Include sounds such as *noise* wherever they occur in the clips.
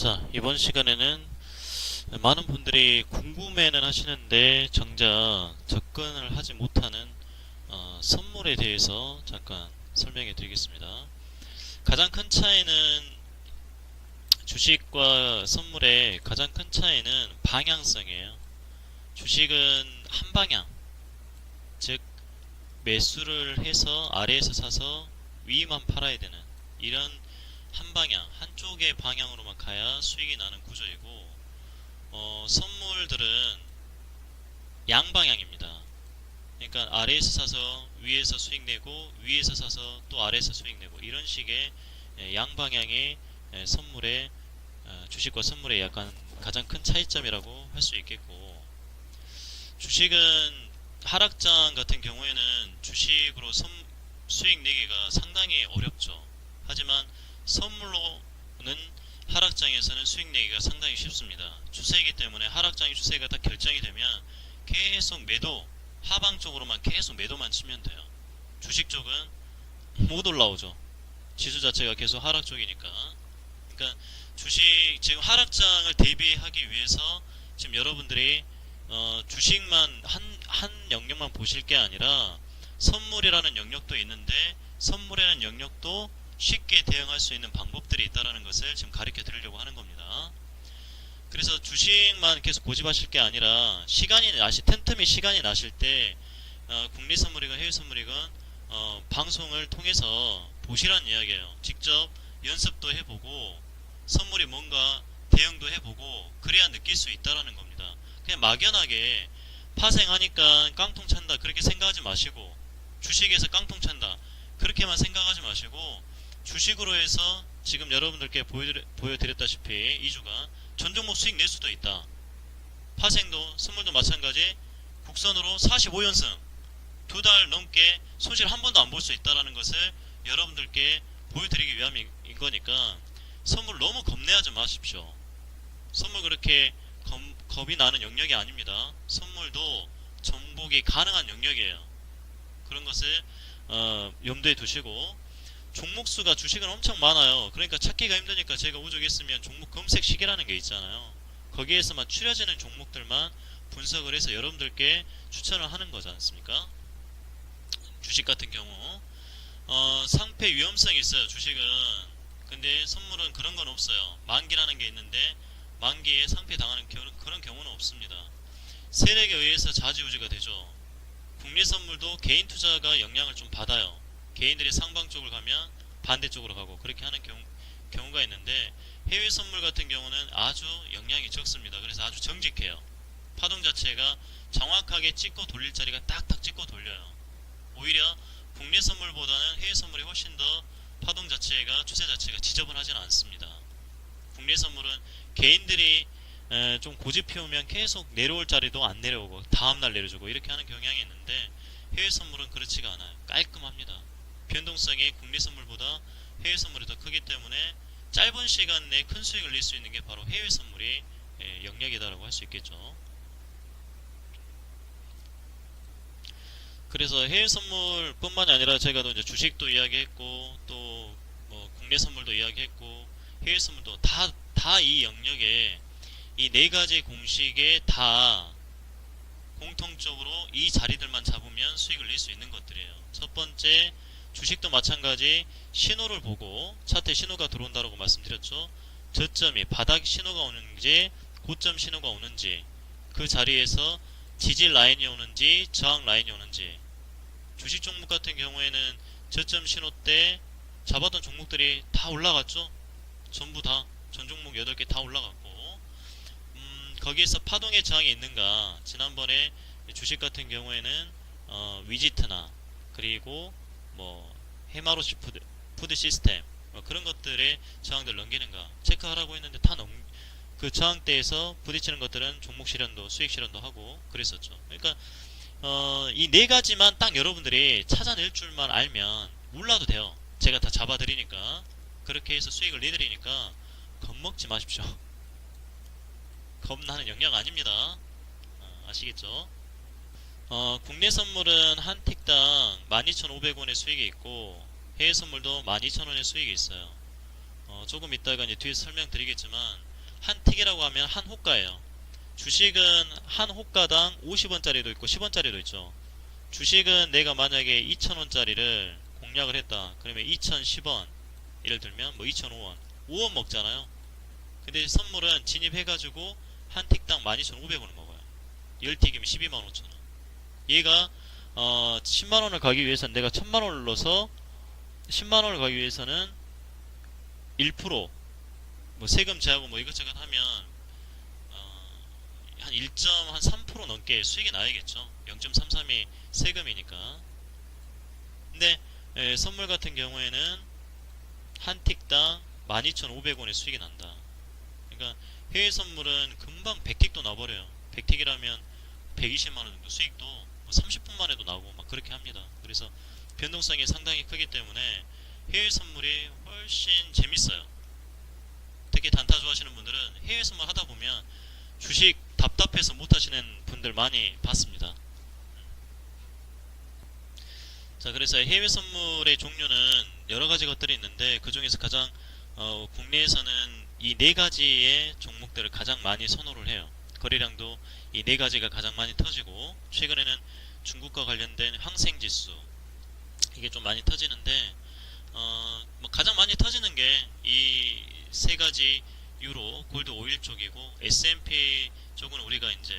자, 이번 시간에는 많은 분들이 궁금해는 하시는데 정작 접근을 하지 못하는 어, 선물에 대해서 잠깐 설명해 드리겠습니다. 가장 큰 차이는 주식과 선물의 가장 큰 차이는 방향성이에요. 주식은 한 방향, 즉 매수를 해서 아래에서 사서 위만 팔아야 되는 이런 한 방향, 한쪽의 방향으로만 가야 수익이 나는 구조이고, 어, 선물들은 양방향입니다. 그러니까 아래에서 사서 위에서 수익 내고, 위에서 사서 또 아래에서 수익 내고, 이런 식의 예, 양방향의 예, 선물의, 어, 주식과 선물의 약간 가장 큰 차이점이라고 할 수 있겠고, 주식은 하락장 같은 경우에는 주식으로 선- 수익 내기가 상당히 어렵죠. 하지만 선물로는 하락장에서는 수익 내기가 상당히 쉽습니다. 추세이기 때문에 하락장의 추세가 딱 결정이 되면 계속 매도 하방 쪽으로만 계속 매도만 치면 돼요. 주식 쪽은 못 올라오죠. 지수 자체가 계속 하락 쪽이니까. 그러니까 주식 지금 하락장을 대비하기 위해서 지금 여러분들이 어, 주식만 한, 한 영역만 보실 게 아니라 선물이라는 영역도 있는데 선물이라는 영역도 쉽게 대응할 수 있는 방법들이 있다라는 것을 지금 가르쳐 드리려고 하는 겁니다. 그래서 주식만 계속 고집하실 게 아니라 시간이 나시 틈틈이 시간이 나실 때 어, 국내 선물이건 해외 선물이건 어, 방송을 통해서 보시라는 이야기예요. 직접 연습도 해보고 선물이 뭔가 대응도 해보고 그래야 느낄 수 있다라는 겁니다. 그냥 막연하게 파생하니까 깡통 찬다 그렇게 생각하지 마시고 주식에서 깡통 찬다 그렇게만 생각하지 마시고 주식으로 해서 지금 여러분들께 보여드려, 보여드렸다시피 이 주간 전 종목 수익 낼 수도 있다. 파생도 선물도 마찬가지 국선으로 45연승 두 달 넘게 손실 한 번도 안 볼 수 있다라는 것을 여러분들께 보여드리기 위함인 거니까 선물 너무 겁내하지 마십시오. 선물 그렇게 겁, 겁이 나는 영역이 아닙니다. 선물도 정복이 가능한 영역이에요. 그런 것을 어, 염두에 두시고 종목 수가 주식은 엄청 많아요. 그러니까 찾기가 힘드니까 제가 오죽했으면 종목 검색식이라는 게 있잖아요. 거기에서만 추려지는 종목들만 분석을 해서 여러분들께 추천을 하는 거지 않습니까? 주식 같은 경우 어, 상패 위험성이 있어요. 주식은 근데 선물은 그런 건 없어요. 만기라는 게 있는데 만기에 상패 당하는 겨- 그런 경우는 없습니다. 세력에 의해서 좌지우지가 되죠. 국내 선물도 개인 투자가 영향을 좀 받아요. 개인들이 상방 쪽을 가면 반대쪽으로 가고 그렇게 하는 경우, 경우가 있는데 해외 선물 같은 경우는 아주 영향이 적습니다. 그래서 아주 정직해요. 파동 자체가 정확하게 찍고 돌릴 자리가 딱딱 찍고 돌려요. 오히려 국내 선물보다는 해외 선물이 훨씬 더 파동 자체가 추세 자체가 지저분하진 않습니다. 국내 선물은 개인들이 에, 좀 고집 피우면 계속 내려올 자리도 안 내려오고 다음날 내려주고 이렇게 하는 경향이 있는데 해외 선물은 그렇지가 않아요. 깔끔합니다. 변동성이 국내 선물보다 해외 선물이 더 크기 때문에 짧은 시간 내에 큰 수익을 낼 수 있는 게 바로 해외 선물이 예, 영역이다라고 할 수 있겠죠. 그래서 해외 선물뿐만이 아니라 제가 또 이제 주식도 이야기했고 또 뭐 국내 선물도 이야기했고 해외 선물도 다 다 이 영역에 이 네 가지 공식에 다 공통적으로 이 자리들만 잡으면 수익을 낼 수 있는 것들이에요. 첫 번째 주식도 마찬가지 신호를 보고 차트에 신호가 들어온다고 말씀드렸죠. 저점이 바닥 신호가 오는지 고점 신호가 오는지 그 자리에서 지지 라인이 오는지 저항 라인이 오는지 주식 종목 같은 경우에는 저점 신호 때 잡았던 종목들이 다 올라갔죠. 전부 다 전 종목 8개 다 올라갔고 음, 거기에서 파동의 저항이 있는가 지난번에 주식 같은 경우에는 어, 위지트나 그리고 뭐 해마로시 푸드, 푸드 시스템 뭐 그런 것들의 저항들 넘기는가 체크하라고 했는데 다 넘, 그 저항대에서 부딪히는 것들은 종목 실현도 수익 실현도 하고 그랬었죠. 그러니까 어, 이 네 가지만 딱 여러분들이 찾아낼 줄만 알면 몰라도 돼요. 제가 다 잡아드리니까 그렇게 해서 수익을 내드리니까 겁먹지 마십시오. 겁나는 영역 아닙니다. 어, 아시겠죠? 어, 국내 선물은 한 틱당 12,500원의 수익이 있고 해외 선물도 12,000원의 수익이 있어요. 어, 조금 이따가 이제 뒤에 설명드리겠지만 한 틱이라고 하면 한 호가예요. 주식은 한 호가당 50원짜리도 있고 10원짜리도 있죠. 주식은 내가 만약에 2,000원짜리를 공략을 했다. 그러면 2,010원. 예를 들면 뭐 2,005원. 5원 먹잖아요. 근데 선물은 진입해가지고 한 틱당 12,500원을 먹어요. 10틱이면 12만 5천 원. 얘가 어 10만 원을 가기 위해서는 내가 1000만 원을 넣어서 10만 원을 가기 위해서는 1%뭐 세금 제하고 뭐 이것저것 하면 어, 한 1.3% 넘게 수익이 나야겠죠. 0.33이 세금이니까. 근데 에, 선물 같은 경우에는 한 틱당 12,500원의 수익이 난다. 그러니까 해외 선물은 금방 100틱도 나버려요. 100틱이라면 120만 원 정도 수익도 뭐 30분 만에도 나오고 막 그렇게 합니다. 그래서 변동성이 상당히 크기 때문에 해외 선물이 훨씬 재밌어요. 특히 단타 좋아하시는 분들은 해외 선물 하다 보면 주식 답답해서 못 하시는 분들 많이 봤습니다. 자, 그래서 해외 선물의 종류는 여러 가지 것들이 있는데 그 중에서 가장 어, 국내에서는 이 네 가지의 종목들을 가장 많이 선호를 해요. 거래량도 이 네 가지가 가장 많이 터지고 최근에는 중국과 관련된 항생지수 이게 좀 많이 터지는데 어, 뭐 가장 많이 터지는 게 이 세 가지 유로 골드 오일 쪽이고 S&P 쪽은 우리가 이제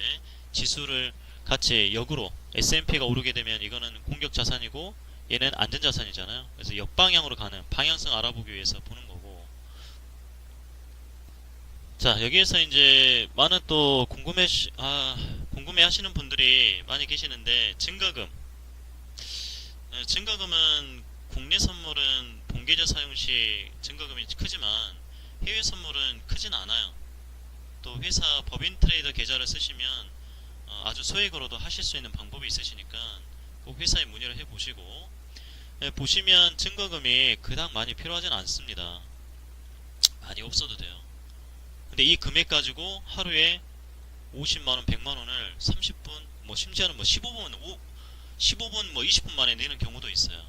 지수를 같이 역으로 S&P가 오르게 되면 이거는 공격 자산이고 얘는 안전 자산이잖아요. 그래서 역방향으로 가는 방향성 알아보기 위해서 보는 거고. 자 여기에서 이제 많은 또 궁금해 아 궁금해 하시는 분들이 많이 계시는데 증가금 네, 증가금은 국내 선물은 본계좌 사용 시 증가금이 크지만 해외 선물은 크진 않아요. 또 회사 법인 트레이더 계좌를 쓰시면 어, 아주 소액으로도 하실 수 있는 방법이 있으시니까 꼭 회사에 문의를 해보시고 예, 보시면 증거금이 그닥 많이 필요하진 않습니다. 많이 없어도 돼요. 근데 이 금액 가지고 하루에 50만원, 100만원을 30분, 뭐 심지어는 뭐 15분, 5, 15분, 뭐 20분 만에 내는 경우도 있어요.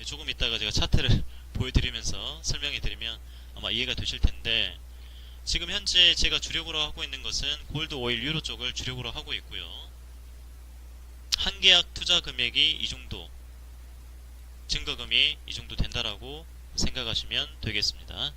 예, 조금 이따가 제가 차트를 *laughs* 보여드리면서 설명해 드리면 아마 이해가 되실 텐데 지금 현재 제가 주력으로 하고 있는 것은 골드 오일 유로 쪽을 주력으로 하고 있고요. 한 계약 투자 금액이 이 정도, 증거금이 이 정도 된다라고 생각하시면 되겠습니다.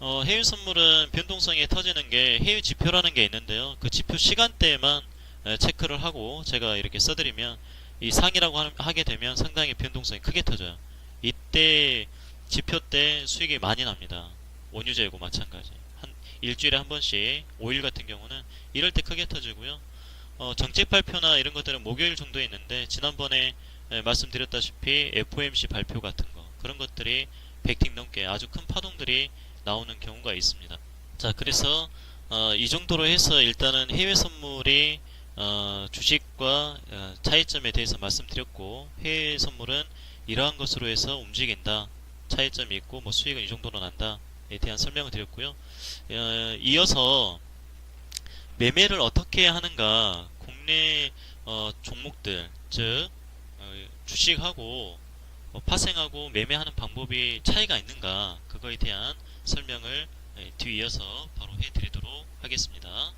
어, 해외 선물은 변동성이 터지는 게 해외 지표라는 게 있는데요. 그 지표 시간대에만 에, 체크를 하고 제가 이렇게 써드리면 이 상이라고 하- 하게 되면 상당히 변동성이 크게 터져요. 이때 지표 때 수익이 많이 납니다. 원유재고 마찬가지. 한 일주일에 한 번씩 오일 같은 경우는 이럴 때 크게 터지고요. 어, 정책 발표나 이런 것들은 목요일 정도에 있는데 지난번에 에, 말씀드렸다시피 FOMC 발표 같은 거 그런 것들이 100틱 넘게 아주 큰 파동들이 나오는 경우가 있습니다. 자, 그래서 어, 이 정도로 해서 일단은 해외 선물이 어, 주식과 어, 차이점에 대해서 말씀드렸고 해외 선물은 이러한 것으로 해서 움직인다. 차이점이 있고 뭐 수익은 이 정도로 난다에 대한 설명을 드렸고요. 어, 이어서 매매를 어떻게 하는가 국내 어, 종목들 즉 어, 주식하고 어, 파생하고 매매하는 방법이 차이가 있는가 그거에 대한 설명을 예, 뒤이어서 바로 해드리도록 하겠습니다.